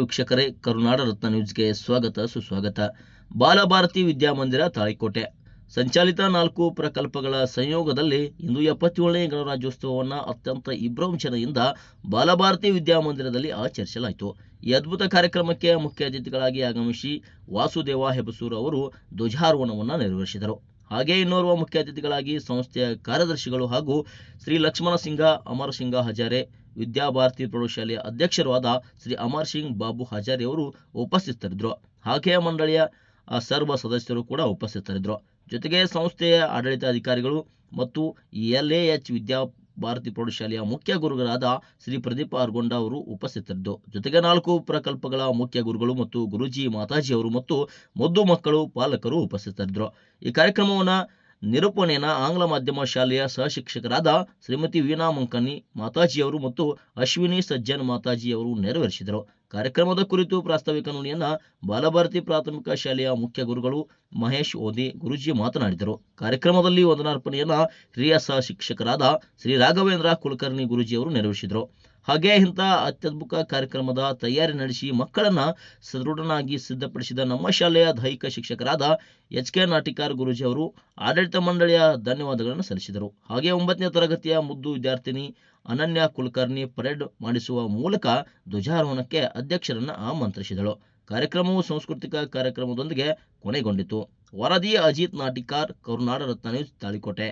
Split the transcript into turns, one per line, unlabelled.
ವೀಕ್ಷಕರೇ ಕರುನಾಡ ರತ್ನ ನ್ಯೂಸ್ಗೆ ಸ್ವಾಗತ ಸುಸ್ವಾಗತ. ಬಾಲಭಾರತಿ ವಿದ್ಯಾಮಂದಿರ ತಾಳಿಕೋಟೆ. ಸಂಚಾಲಿತ ನಾಲ್ಕು ಪ್ರಕಲ್ಪಗಳ ಸಂಯೋಗದಲ್ಲಿ ಇಂದು ಎಪ್ಪತ್ತೇಳನೇ ಗಣರಾಜ್ಯೋತ್ಸವವನ್ನು ಅತ್ಯಂತ ವಿಜೃಂಭಣೆಯಿಂದ ಬಾಲಭಾರತಿ ವಿದ್ಯಾಮಂದಿರದಲ್ಲಿ ಆಚರಿಸಲಾಯಿತು. ಈ ಅದ್ಭುತ ಕಾರ್ಯಕ್ರಮಕ್ಕೆ ಮುಖ್ಯ ಅತಿಥಿಗಳಾಗಿ ಆಗಮಿಸಿ ವಾಸುದೇವ ಹೆಬಸೂರು ಅವರು ಧ್ವಜಾರೋಹಣವನ್ನು ನೆರವೇರಿಸಿದರು. ಹಾಗೆ ಇನ್ನೋರ್ವ ಮುಖ್ಯ ಅತಿಥಿಗಳಾಗಿ ಸಂಸ್ಥೆಯ ಕಾರ್ಯದರ್ಶಿಗಳು ಹಾಗೂ ಶ್ರೀ ಲಕ್ಷ್ಮಣ ಸಿಂಗ, ಅಮರ್ ಸಿಂಗ ಹಜಾರೆ, ವಿದ್ಯಾಭಾರತಿ ಪ್ರೌಢಶಾಲೆಯ ಅಧ್ಯಕ್ಷರೂ ಆದ ಶ್ರೀ ಅಮರ್ ಸಿಂಗ್ ಬಾಬು ಹಜಾರೆ ಅವರು ಉಪಸ್ಥಿತರಿದ್ದರು. ಹಾಗೆಯೇ ಮಂಡಳಿಯ ಸರ್ವ ಸದಸ್ಯರು ಕೂಡ ಉಪಸ್ಥಿತರಿದ್ದರು. ಜೊತೆಗೆ ಸಂಸ್ಥೆಯ ಆಡಳಿತಾಧಿಕಾರಿಗಳು ಮತ್ತು ಎಲ್ ಎ ಎಚ್ ವಿದ್ಯಾಭಾರತಿ ಪ್ರೌಢಶಾಲೆಯ ಮುಖ್ಯ ಗುರುಗಳಾದ ಶ್ರೀ ಪ್ರದೀಪ ಅರ್ಗೊಂಡ ಅವರು ಉಪಸ್ಥಿತರಿದ್ದರು. ಜೊತೆಗೆ ನಾಲ್ಕು ಪ್ರಕಲ್ಪಗಳ ಮುಖ್ಯ ಗುರುಗಳು ಮತ್ತು ಗುರುಜಿ ಮಾತಾಜಿ ಅವರು ಮತ್ತು ಮದ್ದು ಮಕ್ಕಳು ಪಾಲಕರು ಉಪಸ್ಥಿತರಿದ್ದರು. ಈ ಕಾರ್ಯಕ್ರಮವನ್ನು ನಿರೂಪಣೆಯನ್ನ ಆಂಗ್ಲ ಮಾಧ್ಯಮ ಶಾಲೆಯ ಸಹಶಿಕ್ಷಕರಾದ ಶ್ರೀಮತಿ ವೀಣಾ ಮಂಕನಿ ಮಾತಾಜಿಯವರು ಮತ್ತು ಅಶ್ವಿನಿ ಸಜ್ಜನ್ ಮಾತಾಜಿಯವರು ನೆರವೇರಿಸಿದರು. ಕಾರ್ಯಕ್ರಮದ ಕುರಿತು ಪ್ರಾಸ್ತಾವಿಕ ನುಡಿಯನ್ನ ಬಾಲಭಾರತಿ ಪ್ರಾಥಮಿಕ ಶಾಲೆಯ ಮುಖ್ಯ ಗುರುಗಳು ಮಹೇಶ್ ಓದಿ, ಗುರುಜಿ ಮಾತನಾಡಿದರು. ಕಾರ್ಯಕ್ರಮದಲ್ಲಿ ವಂದನಾರ್ಪಣೆಯನ್ನ ಹಿರಿಯ ಸಹ ಶಿಕ್ಷಕರಾದ ಶ್ರೀ ರಾಘವೇಂದ್ರ ಕುಲಕರ್ಣಿ ಗುರುಜಿಯವರು ನೆರವೇರಿಸಿದರು. ಹಾಗೆ ಇಂಥ ಅತ್ಯದ್ಭುತ ಕಾರ್ಯಕ್ರಮದ ತಯಾರಿ ನಡೆಸಿ ಮಕ್ಕಳನ್ನ ಸದೃಢನಾಗಿ ಸಿದ್ಧಪಡಿಸಿದ ನಮ್ಮ ಶಾಲೆಯ ದೈಹಿಕ ಶಿಕ್ಷಕರಾದ ಎಚ್ ಕೆ ನಾಟಿಕಾರ್ ಗುರುಜಿ ಅವರು ಆಡಳಿತ ಮಂಡಳಿಯ ಧನ್ಯವಾದಗಳನ್ನು ಸಲ್ಲಿಸಿದರು. ಹಾಗೆ ಒಂಬತ್ತನೇ ತರಗತಿಯ ಮುದ್ದು ವಿದ್ಯಾರ್ಥಿನಿ ಅನನ್ಯ ಕುಲಕರ್ಣಿ ಪರೇಡ್ ಮಾಡಿಸುವ ಮೂಲಕ ಧ್ವಜಾರೋಹಣಕ್ಕೆ ಅಧ್ಯಕ್ಷರನ್ನು ಆಮಂತ್ರಿಸಿದಳು. ಕಾರ್ಯಕ್ರಮವು ಸಾಂಸ್ಕೃತಿಕ ಕಾರ್ಯಕ್ರಮದೊಂದಿಗೆ ಕೊನೆಗೊಂಡಿತು. ವರದಿ ಅಜಿತ್ ನಾಟಿಕಾರ್, ಕರುನಾಡ ರತ್ನ ನ್ಯೂಸ್ ತಾಳಿಕೋಟೆ.